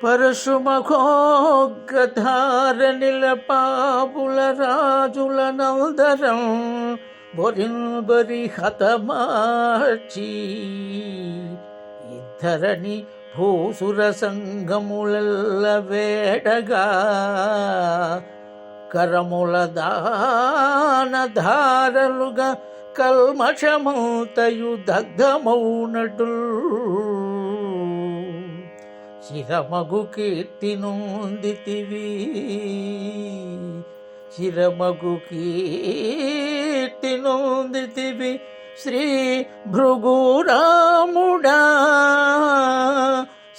పరశుమఘోగ్రధార నిలపాపుల రాజుల నందరం బొరింబరి హతమార్చి ఇద్దరని భూసుర సంగములల్ల వేడగా కరముల దాన ధారలుగా కల్మషమౌతయు దగ్ధమౌనటుల్ చిరమగు కీర్తి నొందితివి శిరమగు కీర్తి నొందితివి శ్రీ భృగురాముడా.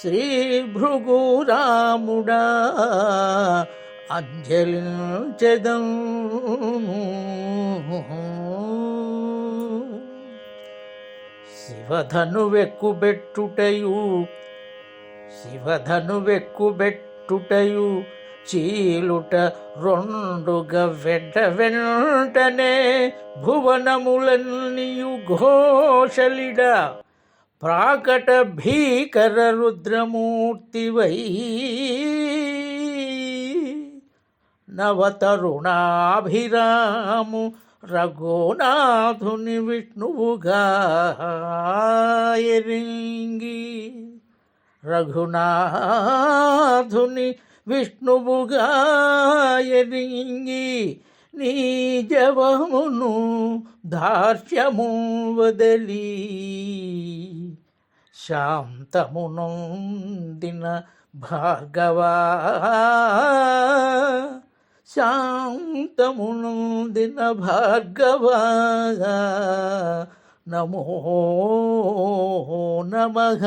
శ్రీ భృగురాముడా. అంజలించదం శివధను వెక్కుబెట్టుటయు శివధను వెక్కుబెట్టుటయు చీలుట రెండుగా వెంట వెంటనే భువనములన్నీయు ఘోషలిడ. ప్రాకట భీకర రుద్రమూర్తివై నవతరుణాభిరాము రఘునాథుని విష్ణువుగా ఎరింగి రఘునాథుని విష్ణువుగా ఎరింగి నీ జవమును దార్శ్యము వదలి శాంతమునొందిన భార్గవా శాంతమునొందిన భార్గవా நமோ நமக